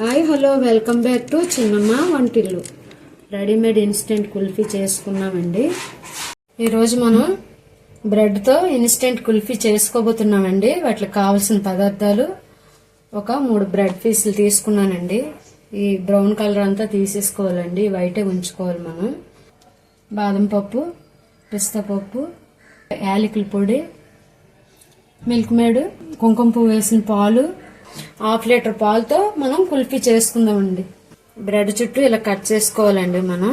Hi hello welcome back to Chinnamma Vantillu. Readymade instant kulfi చేసుకున్నామండి. ఈరోజు మనం బ్రెడ్తో ఇన్స్టెంట్ కుల్ఫీ చేసుకోబోతున్నామండి. వాటికి కావాల్సిన పదార్థాలు ఒక మూడు బ్రెడ్ పీసులు తీసుకున్నానండి. ఈ బ్రౌన్ కలర్ అంతా తీసేసుకోవాలండి. వైటే ఉంచుకోవాలి మనం. బాదం పప్పు పిస్తా పప్పు యాలకుల పొడి మిల్క్ మేడ్ కుంకుమ పువ్వు వేసిన పాలు హాఫ్ లీటర్ పాలతో మనం కుల్ఫీ చేసుకుందామండి. బ్రెడ్ చుట్టూ ఇలా కట్ చేసుకోవాలండి మనం.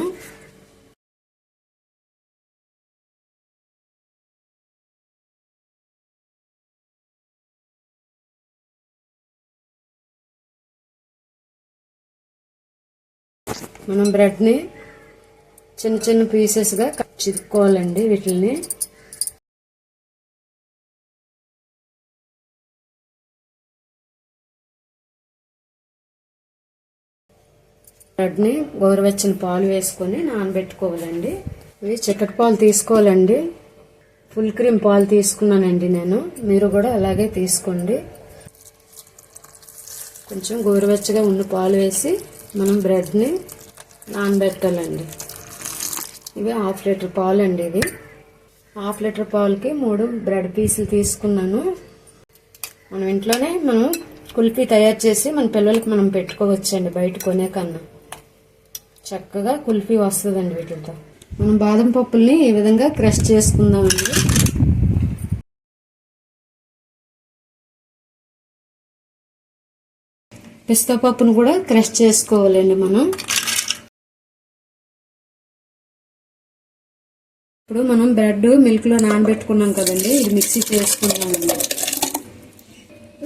మనం బ్రెడ్ని చిన్న చిన్న పీసెస్గా కట్ చిరుక్కోవాలండి వీటిని బ్రెడ్ని గోరువెచ్చని పాలు వేసుకొని నానబెట్టుకోవాలండి. ఇవి చిక్కటి పాలు తీసుకోవాలండి. ఫుల్ క్రీమ్ పాలు తీసుకున్నానండి నేను. మీరు కూడా అలాగే తీసుకోండి. కొంచెం గోరువెచ్చగా ఉన్న పాలు వేసి మనం బ్రెడ్ని నానబెట్టాలండి. ఇవి హాఫ్ లీటర్ పాలు అండి ఇవి. హాఫ్ లీటర్ పాలకి మూడు బ్రెడ్ పీసులు తీసుకున్నాను. మనం ఇంట్లోనే మనం కుల్ఫీ తయారు చేసి మన పిల్లలకి మనం పెట్టుకోవచ్చండి బయట కొనే కన్నా. చక్కగా కుల్ఫీ వస్తుందండి వీటితో. మనం బాదం పప్పుల్ని ఈ విధంగా క్రష్ చేసుకుందామండి. పిస్తా పప్పును కూడా క్రష్ చేసుకోవాలండి మనం. ఇప్పుడు మనం బ్రెడ్ మిల్క్లో నానబెట్టుకున్నాం కదండి ఇది మిక్సీ చేసుకున్నామండి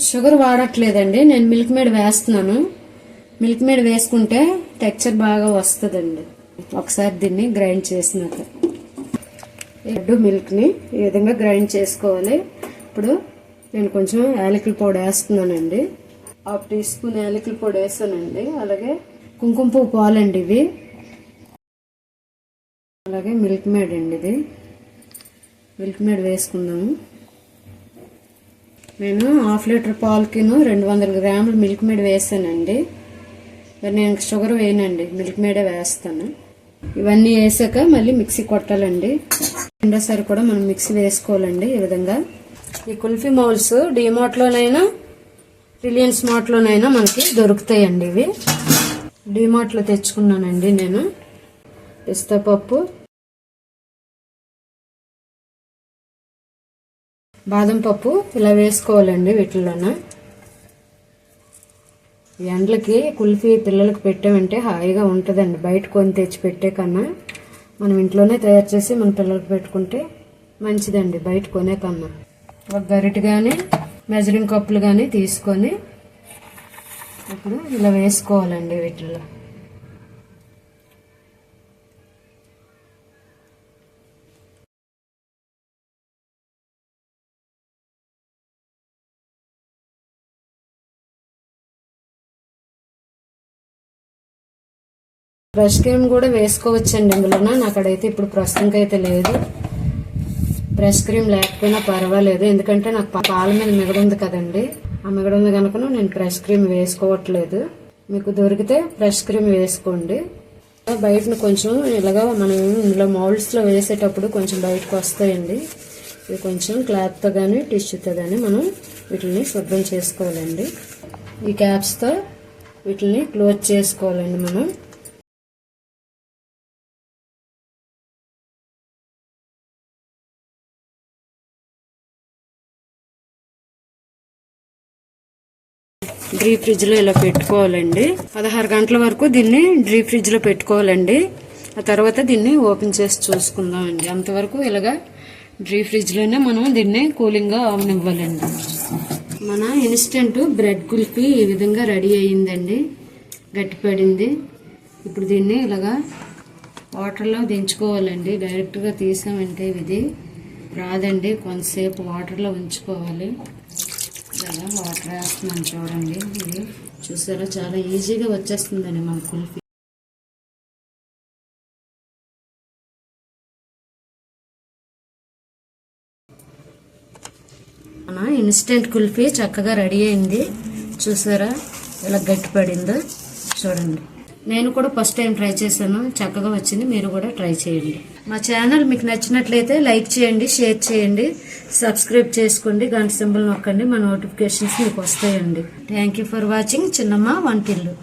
షుగర్ వాడట్లేదండి నేను మిల్క్ మేడ్ వేస్తున్నాను. మిల్క్ మేడ్ వేసుకుంటే టెక్చర్ బాగా వస్తుందండి. ఒకసారి దీన్ని గ్రైండ్ చేసినాక. ఎడ్డు మిల్క్ని ఈ విధంగా గ్రైండ్ చేసుకోవాలి. ఇప్పుడు నేను కొంచెం యాలకుల పొడి వేస్తున్నానండి. హాఫ్ టీ స్పూన్ యాలకుల పొడి వేసానండి అలాగే కుంకుమ పువ్వు పాలండి ఇవి. అలాగే మిల్క్ మేడ్ అండి ఇది. మిల్క్ మేడ్ వేసుకుందాము. నేను హాఫ్ లీటర్ పాలకిను రెండు వందల గ్రాములు మిల్క్ మేడ్ వేసానండి నేను షుగర్ వేయనండి మిల్క్ మేడే వేస్తాను. ఇవన్నీ వేసాక మళ్ళీ మిక్సీ కొట్టాలండి. రెండోసారి కూడా మనం మిక్సీ వేసుకోవాలండి ఈ విధంగా. ఈ కుల్ఫీ మౌల్స్ డిమార్ట్లోనైనా రిలయన్స్ మార్ట్లోనైనా మనకి దొరుకుతాయండి ఇవి. డిమార్ట్లో తెచ్చుకున్నానండి నేను. పిస్తా పప్పు బాదం పప్పు ఇలా వేసుకోవాలండి వీటిలోన ఎండలకి కుల్ఫీ పిల్లలకు పెట్టామంటే హాయిగా ఉంటుందండి. బయట కొని తెచ్చి పెట్టే కన్నా మనం ఇంట్లోనే తయారు చేసి మన పిల్లలకు పెట్టుకుంటే మంచిదండి బయట కొనే కన్నా. ఒక గరిటె కానీ మెజరింగ్ కప్పులు కానీ తీసుకొని ఇప్పుడు ఇలా వేసుకోవాలండి వీటిల్లో బ్రష్ క్రీమ్ కూడా వేసుకోవచ్చండి ఇందులోన? నాకడైతే ఇప్పుడు ప్రస్తుతానికి అయితే లేదు. బ్రష్ క్రీమ్ లేకపోయినా పర్వాలేదు. ఎందుకంటే నాకు పాల మీద మిగడుంది కదండి. ఆ మిగడుంది కనుక నేను బ్రష్ క్రీమ్ వేసుకోవట్లేదు. మీకు దొరికితే బ్రష్ క్రీమ్ వేసుకోండి. బయటను కొంచెం ఇలాగా మనం ఇందులో మౌల్డ్స్లో వేసేటప్పుడు కొంచెం బయటకు వస్తాయండి. ఇవి కొంచెం క్లాత్తో కానీ టిష్యూతో కానీ మనం వీటిని శుభ్రం చేసుకోవాలండి. ఈ క్యాప్స్తో వీటిని క్లోజ్ చేసుకోవాలండి మనం. డ్రీ ఫ్రిడ్జ్లో ఇలా పెట్టుకోవాలండి. పదహారు గంటల వరకు దీన్ని డ్రీ ఫ్రిడ్జ్లో పెట్టుకోవాలండి. ఆ తర్వాత దీన్ని ఓపెన్ చేసి చూసుకుందామండి. అంతవరకు ఇలాగా డ్రీ ఫ్రిడ్జ్లోనే మనం దీన్ని కూలింగ్గా అవనివ్వాలండి. మన ఇన్స్టెంట్ బ్రెడ్ కుల్ఫీ ఈ విధంగా రెడీ అయ్యిందండి. గట్టిపడింది. ఇప్పుడు దీన్ని ఇలాగా వాటర్లో దించుకోవాలండి. డైరెక్ట్గా తీసామంటే ఇది రాదండి. కొంతసేపు వాటర్లో ఉంచుకోవాలి. ఇలాగా వాటర్ వేస్తున్నాను చూడండి. ఇది చూసారా? చాలా ఈజీగా వచ్చేస్తుందండి మన కుల్ఫీ. మన ఇన్స్టెంట్ కుల్ఫీ చక్కగా రెడీ అయింది. చూసారా? ఇలా గట్టి పడిందో చూడండి. నేను కూడా ఫస్ట్ టైం ట్రై చేశాను. చక్కగా వచ్చింది. మీరు కూడా ట్రై చేయండి. మా ఛానల్ మీకు నచ్చినట్లయితే లైక్ చేయండి షేర్ చేయండి సబ్స్క్రైబ్ చేసుకోండి గంట సింబల్ నొక్కండి మా నోటిఫికేషన్స్ మీకు వస్తాయండి. Thank you for watching Chinnamma Vantillu.